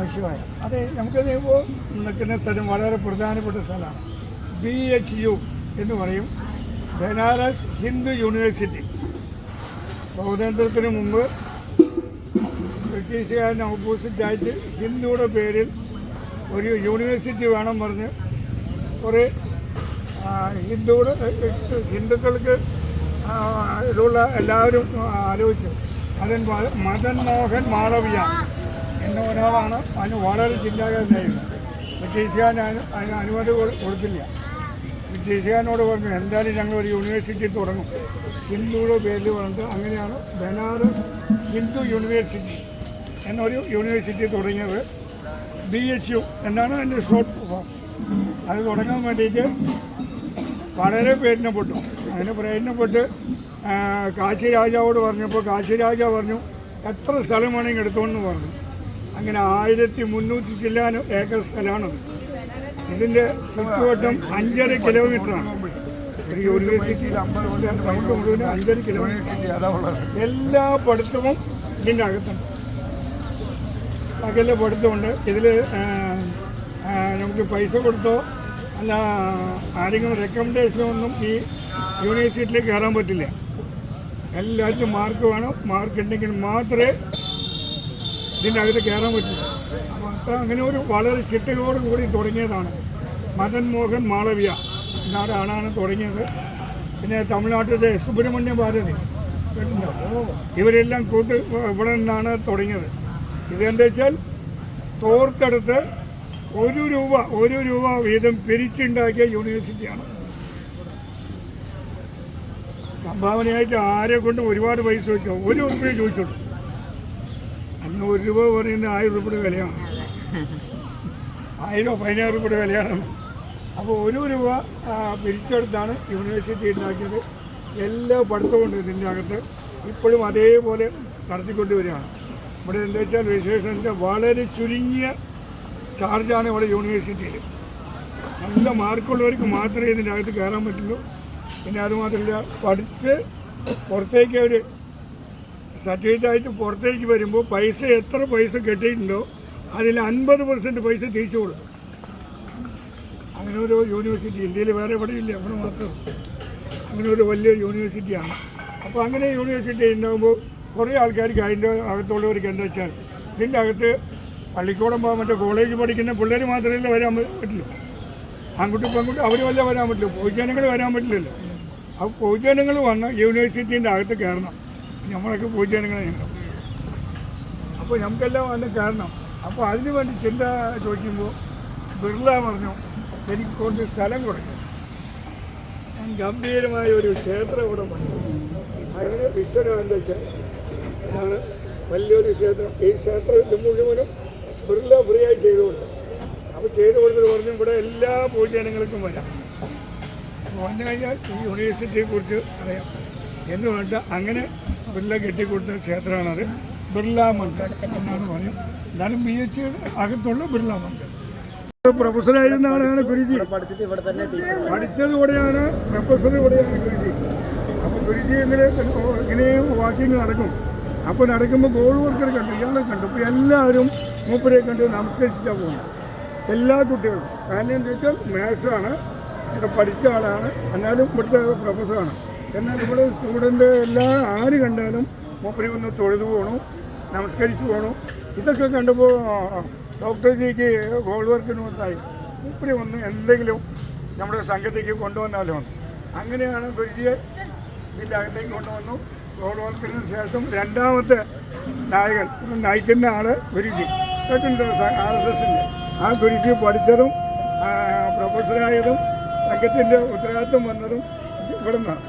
ആവശ്യമായ. അത് നമുക്ക് ഇപ്പോൾ നിൽക്കുന്ന സ്ഥലം വളരെ പ്രധാനപ്പെട്ട സ്ഥലമാണ്. ബി എച്ച് യു എന്ന് പറയും. ബനാറസ് ഹിന്ദു യൂണിവേഴ്സിറ്റി. സ്വാതന്ത്ര്യത്തിന് മുമ്പ് ബ്രിട്ടീഷുകാരന് ഓപ്പോസിറ്റായിട്ട് ഹിന്ദുയുടെ പേരിൽ ഒരു യൂണിവേഴ്സിറ്റി വേണം പറഞ്ഞ് കുറേ ഹിന്ദുവിടെ ഹിന്ദുക്കൾക്ക് ഇതുള്ള എല്ലാവരും ആലോചിച്ചു. അതിന് മദൻ മോഹൻ മാളവിയ. എന്ന ഒരാളാണ്. അതിന് വളരെ ചിന്താഗതിയായിരുന്നു. ബ്രിട്ടീഷുകാരൻ അതിന് അനുമതി കൊടുത്തില്ല. ബ്രിട്ടീഷുകാരനോട് പറഞ്ഞു എന്തായാലും ഞങ്ങൾ ഒരു യൂണിവേഴ്സിറ്റി തുടങ്ങും. ഹിന്ദുയുടെ പേരിൽ പറഞ്ഞിട്ട് അങ്ങനെയാണ്. ബനാറസ് ഹിന്ദു യൂണിവേഴ്സിറ്റി എന്നൊരു യൂണിവേഴ്സിറ്റി തുടങ്ങിയത് ബി എച്ച് യു എന്നാണ് അതിന്റെ ഷോർട്ട് ഫോം അത് തുടങ്ങാൻ വേണ്ടിയിട്ട് വളരെ പ്രയത്നപ്പെട്ടു അങ്ങനെ പ്രയത്നപ്പെട്ട് കാശി രാജാവോട് പറഞ്ഞപ്പോൾ കാശി രാജാവ് പറഞ്ഞു എത്ര സ്ഥലം വേണമെങ്കിൽ എടുത്തോന്ന് പറഞ്ഞു. അങ്ങനെ ആയിരത്തി മുന്നൂറ്റി ചില്ലാനും ഏക്കർ സ്ഥലമാണത് ഇതിന്റെ ചുറ്റുവട്ടം അഞ്ചര കിലോമീറ്ററാണ് ഒരു യൂണിവേഴ്സിറ്റിയിൽ അമ്പത് റൗണ്ട് മുഴുവൻ അഞ്ചര കിലോമീറ്റർ എല്ലാ പഠിത്തവും ഇതിന്റെ അകത്തുണ്ട് സകല പഠിത്തമുണ്ട് ഇതിൽ നമുക്ക് പൈസ കൊടുത്തോ അല്ല ആരെങ്കിലും റെക്കമെൻഡേഷനോ ഒന്നും ഈ യൂണിവേഴ്സിറ്റിയിലേക്ക് കയറാൻ പറ്റില്ല. എല്ലാവർക്കും മാർക്ക് വേണം. മാർക്ക് ഉണ്ടെങ്കിൽ മാത്രമേ ഇതിന്റെ അകത്ത് കയറാൻ പറ്റില്ല. അപ്പോൾ അങ്ങനെ ഒരു വളരെ ചിട്ടയോട് കൂടി തുടങ്ങിയതാണ്. മദൻ മോഹൻ മാളവിയ എന്നാരാണ് തുടങ്ങിയത്. പിന്നെ തമിഴ്നാട്ടിലെ സുബ്രഹ്മണ്യ ഭാരതി? ഇവരെല്ലാം കൂട്ട് ഇവിടെ നിന്നാണ് തുടങ്ങിയത്. ഇതെന്താ വെച്ചാൽ തോർത്തെടുത്ത് ഒരു രൂപ ഒരു രൂപ വീതം പിരിച്ചുണ്ടാക്കിയ യൂണിവേഴ്സിറ്റിയാണ്. സംഭാവനയായിട്ട് ആരെ കൊണ്ട് ഒരുപാട് പൈസ ചോദിച്ചോ? ഒരു ഉപയോഗം ചോദിച്ചോളൂ. അന്ന് ഒരു രൂപ പറയുന്നത് ആയിരം രൂപയുടെ വിലയാണ്. ആയിരം പതിനായിരം രൂപയുടെ വിലയാണ്. അപ്പോൾ ഒരു രൂപ പിരിച്ചെടുത്താണ് യൂണിവേഴ്സിറ്റി ഉണ്ടാക്കിയത്. എല്ലാ പഠിത്തവും ഉണ്ട് ഇതിന്റെ അകത്ത്. ഇപ്പോഴും അതേപോലെ നടത്തിക്കൊണ്ട് വരികയാണ്. ഇവിടെ എന്താ വെച്ചാൽ വിശേഷം വെച്ചാൽ വളരെ ചുരുങ്ങിയ ചാർജാണ് ഇവിടെ യൂണിവേഴ്സിറ്റിയിൽ. നല്ല മാർക്കുള്ളവർക്ക് മാത്രമേ ഇതിന്റെ അകത്ത് കയറാൻ പറ്റുള്ളൂ. പിന്നെ അതുമാത്രമല്ല പഠിച്ച് പുറത്തേക്ക് അവർ സർട്ടിഫിക്കറ്റ് ആയിട്ട് പുറത്തേക്ക് വരുമ്പോൾ പൈസ എത്ര പൈസ കെട്ടിയിട്ടുണ്ടോ അതിൽ അൻപത് പെർസെന്റ് പൈസ തിരിച്ചു കൊടുക്കും. അങ്ങനെ ഒരു യൂണിവേഴ്സിറ്റി ഇന്ത്യയിൽ വേറെ എവിടെയില്ല അവിടെ മാത്രം. അങ്ങനെ ഒരു വലിയ യൂണിവേഴ്സിറ്റിയാണ് അപ്പോൾ അങ്ങനെ യൂണിവേഴ്സിറ്റി ഉണ്ടാകുമ്പോൾ കുറേ ആൾക്കാർക്ക് അതിന്റെ അകത്തുള്ളവർക്ക് എന്താ വെച്ചാൽ ഇതിന്റെ അകത്ത് പള്ളിക്കൂടം പോകാൻ മറ്റേ കോളേജ് പഠിക്കുന്ന പിള്ളേർ മാത്രമല്ല വരാൻ പറ്റില്ല. ആൺകുട്ടി പെൺകുട്ടി അവർ വല്ല വരാൻ പറ്റില്ല. പൊതുജനങ്ങൾ വരാൻ പറ്റില്ലല്ലോ. അപ്പോൾ പൊതുജനങ്ങൾ വന്ന് യൂണിവേഴ്സിറ്റീന്റെ അകത്ത് കയറണം. നമ്മളൊക്കെ പൊതുജനങ്ങളെ ഞങ്ങൾ അപ്പോൾ നമുക്കെല്ലാം വന്ന കാരണം അപ്പോൾ അതിന് വേണ്ടി ചിന്ത ചോദിക്കുമ്പോൾ ബിർള പറഞ്ഞു എനിക്ക് കുറച്ച് സ്ഥലം കൊടുക്കും. ഞാൻ ഗംഭീരമായ ഒരു ക്ഷേത്രം ഇവിടെ പണിതു. അതിന് വിശ്വരം എന്താ വെച്ചാൽ വലിയൊരു ക്ഷേത്രം ഈ ക്ഷേത്രം മുഴുവനും ബിർള ഫ്രീ ആയി ചെയ്തു കൊടുത്തു അപ്പോൾ ചെയ്തു കൊടുത്തിട്ട് പറഞ്ഞു ഇവിടെ എല്ലാ പൂജനങ്ങൾക്കും വരാം. വന്നു കഴിഞ്ഞാൽ ഈ യൂണിവേഴ്സിറ്റിയെ കുറിച്ച് അറിയാം. എന്ന് വേണ്ട അങ്ങനെ ബിർള കെട്ടിക്കൊടുത്ത ക്ഷേത്രമാണത്. ബിർള മന്ദിർ എന്നാണ് പറയും. എന്നാലും ബി എച്ച് അകത്തുള്ള ബിർള മന്ദിർ പ്രൊഫസറായിരുന്ന ആളാണ് ഗുരുജി. പഠിച്ചത് ഇവിടെയാണ് പ്രൊഫസർ ഇവിടെയാണ് ഗുരുജി. അപ്പോൾ ഗുരുജി ഇങ്ങനെ ഇങ്ങനെ വാക്കിങ് നടക്കും. അപ്പോൾ നടക്കുമ്പോൾ ഗോൾ വർക്കർ കണ്ടു ഇയാളെ കണ്ടു. അപ്പോൾ എല്ലാവരും മൂപ്പരെ കണ്ട് നമസ്കരിച്ചാൽ പോകുന്നു എല്ലാ കുട്ടികളും. കാരണം എന്താ വെച്ചാൽ മാത്സാണ് ഇവിടെ പഠിച്ച ആളാണ്. എന്നാലും ഇവിടുത്തെ പ്രൊഫസറാണ്. എന്നാൽ ഇവിടെ സ്റ്റുഡന്റ് എല്ലാ ആര് കണ്ടാലും മൂപ്പരി ഒന്ന് തൊഴുതു പോകണു നമസ്കരിച്ചു പോകണു ഇതൊക്കെ കണ്ടപ്പോൾ ഡോക്ടർ ജിക്ക് ഗോൾ വർക്കിന് വന്നായി. മൂപ്പരി ഒന്ന് എന്തെങ്കിലും നമ്മുടെ സംഘത്തേക്ക് കൊണ്ടുവന്നാലോ? അങ്ങനെയാണ് ഗുരുജിയെ ഇതിന്റെ അകത്തേക്ക് കൊണ്ടുവന്നു. ഗോൾ വർക്കിന് ശേഷം രണ്ടാമത്തെ നായകൻ നയിക്കുന്ന ആൾ ഗുരുജി. കേട്ടിട്ടുണ്ട് ആർ എസ് എസിന്റെ ആ ഗുരുജി പഠിച്ചതും പ്രൊഫസറായതും സംഘത്തിന്റെ ഉത്തരവാദിത്വം വന്നതും ഇവിടെ നിന്നാണ്